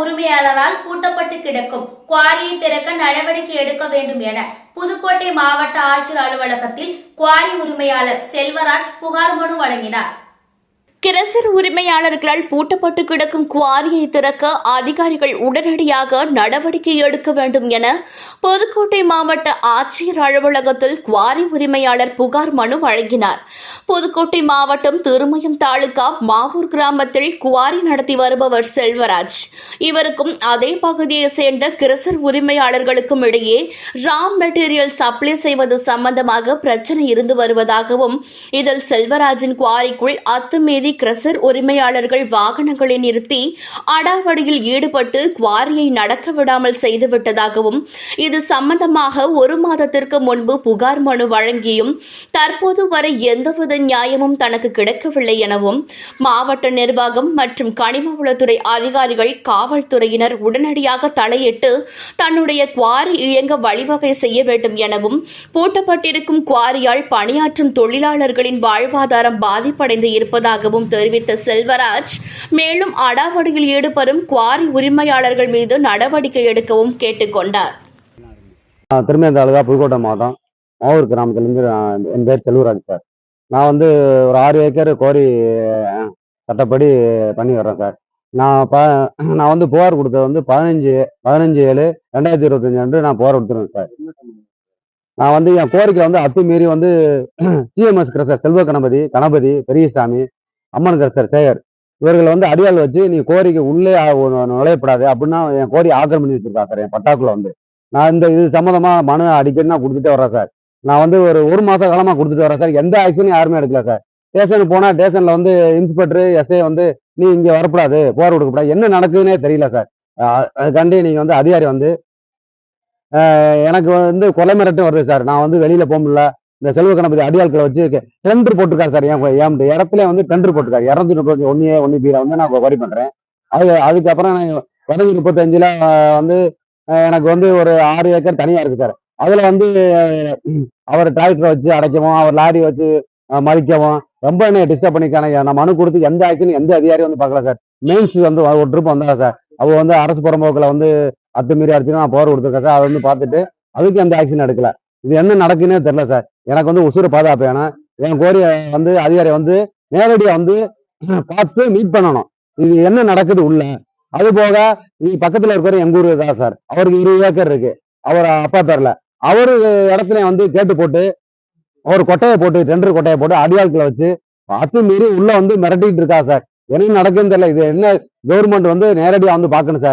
உரிமையாளரால் பூட்டப்பட்டு கிடக்கும். குவாரியை திறக்க நடவடிக்கை எடுக்க வேண்டும் என புதுக்கோட்டை மாவட்ட ஆட்சியர் அலுவலகத்தில் குவாரி உரிமையாளர் செல்வராஜ் புகார் மனு வழங்கினார். கிரசர் உரிமையாளர்களால் பூட்டப்பட்டு கிடக்கும் குவாரியை திறக்க அதிகாரிகள் உடனடியாக நடவடிக்கை எடுக்க வேண்டும் என புதுக்கோட்டை மாவட்ட ஆட்சியர் அலுவலகத்தில் குவாரி உரிமையாளர் புகார் மனு வழங்கினார். புதுக்கோட்டை மாவட்டம் திருமயம் தாலுகா மாவூர் கிராமத்தில் குவாரி நடத்தி வருபவர் செல்வராஜ். இவருக்கும் அதே பகுதியை சேர்ந்த கிரசர் உரிமையாளர்களுக்கும் இடையே ராம் மெட்டீரியல் சப்ளை செய்வது சம்பந்தமாக பிரச்சனை இருந்து வருவதாகவும் இதில் செல்வராஜின் குவாரிக்குள் அத்துமீறி கிரசர் உரிமையாளர்கள் வாகனங்களை நிறுத்தி அடாவடியில் ஈடுபட்டு குவாரியை நடக்க விடாமல் செய்துவிட்டதாகவும் இது சம்பந்தமாக ஒரு மாதத்திற்கு முன்பு புகார் மனு வழங்கியும் தற்போது வரை எந்தவித நியாயமும் தனக்கு கிடைக்கவில்லை எனவும் மாவட்ட நிர்வாகம் மற்றும் கனிமவளத்துறை அதிகாரிகள் காவல்துறையினர் உடனடியாக தலையிட்டு தன்னுடைய குவாரி இயங்க வழிவகை செய்ய வேண்டும் எனவும் பூட்டப்பட்டிருக்கும் குவாரியால் பணியாற்றும் தொழிலாளர்களின் வாழ்வாதாரம் பாதிப்படைந்து இருப்பதாகவும் தெரிவித்த செல்வராஜ் மேலும் அடாவடியில் ஈடுபடும் குவாரி உரிமையாளர்கள் மீது நடவடிக்கை எடுக்கவும் கேட்டுக்கொண்டார் நான் தாலுகா புதுக்கோட்டை மாவட்டம் மாவூர் கிராமத்துலேருந்து என் பேர் செல்வராஜ் சார். நான் வந்து ஒரு ஆறு ஏக்கர் கோரி சட்டப்படி பண்ணி வர்றேன் சார். நான் ப நான் வந்து புகார் கொடுத்தது வந்து பதினஞ்சு பதினஞ்சு ஏழு ரெண்டாயிரத்தி இருபத்தஞ்சு அன்று நான் புகார் கொடுத்துருந்தேன் சார். நான் வந்து என் கோரிக்கை வந்து அத்துமீறி வந்து சிஎம்எஸ் கிரசர் செல்வ கணபதி கணபதி பெரியசாமி அம்மன்கரசர் சேகர் இவர்களை வந்து அடியாள் வச்சு நீ கோரிக்கை உள்ளே நுழையப்படாது அப்படின்னா என் கோரி ஆக்கிரம் பண்ணி வச்சிருக்கா சார் என் பட்டாக்குள்ள வந்து. நான் இந்த இது சம்மந்தமா மனு அடிக்கடி நான் கொடுத்துட்டே வரேன் சார். நான் வந்து ஒரு ஒரு மாச காலமா கொடுத்துட்டு வரேன் சார். எந்த ஆக்ஷனும் யாருமே எடுக்கல சார். ஸ்டேஷனுக்கு போனா ஸ்டேஷன்ல வந்து இன்ஸ்பெக்டர் எஸ்ஐ வந்து நீ இங்க வரக்கூடாது போர் கொடுக்கக்கூடாது என்ன நடக்குதுன்னே தெரியல சார். அதுக்காண்டி நீங்க வந்து அதிகாரி வந்து எனக்கு வந்து கொலை மிரட்டும் வருது சார். நான் வந்து வெளியில போக முடியல. இந்த செல்வ கணபதி அடியாட்களை வச்சு டெண்டர் போட்டிருக்காரு சார் என் என் இடத்துல வந்து டெண்டர் போட்டிருக்காரு. இரநூத்தி முப்பத்தி ஒன்னு ஒன்னு பீரை வந்து நான் வரி பண்றேன். அது அதுக்கப்புறம் நான் இரநூத்தி முப்பத்தஞ்சுல வந்து எனக்கு வந்து ஒரு ஆறு ஏக்கர் தனியா இருக்கு சார். அதுல வந்து அவர் டிராக்டரை வச்சு அடைக்கவும் அவர் லாரி வச்சு மதிக்கவும் மறிக்கவும் ரொம்ப என்ன டிஸ்டர்ப் பண்ணிக்கான நான் மனு கொடுத்து எந்த ஆக்ஷனும் எந்த அதிகாரியும் வந்து பார்க்கல சார். மெயின்ஸ் வந்து ஒரு ட்ரிப் வந்தாங்க சார். அவ வந்து அரசு புறம்போக்கில் வந்து அத்துமீறி அடிச்சு நான் போர் கொடுத்துருக்கேன் சார். அதை வந்து பார்த்துட்டு அதுக்கு எந்த ஆக்ஷன் எடுக்கல. இது என்ன நடக்குன்னே தெரியல சார் எனக்கு வந்து உசுறு பாதுகாப்பு வேணும். என் கோரிய வந்து அதிகாரி வந்து நேரடியாக வந்து பார்த்து மீட் பண்ணணும். இது என்ன நடக்குது உள்ள? அது போக நீ பக்கத்துல இருக்கிற எங்க ஊரு தான் சார் அவருக்கு இருபது ஏக்கர் இருக்கு. அவர் அப்பா பேர்ல. அவரு இடத்துல வந்து கேட்டு போட்டு ஒரு கொட்டையை போட்டு டெண்டர் கொட்டையை போட்டு அடியாட்களை வச்சு அத்துமீறி உள்ள வந்து மிரட்டிட்டு இருக்கா சார் என்ன நடக்குன்னு தெரியல. இது என்ன கவர்மெண்ட் வந்து நேரடியாக வந்து பார்க்கணும் சார்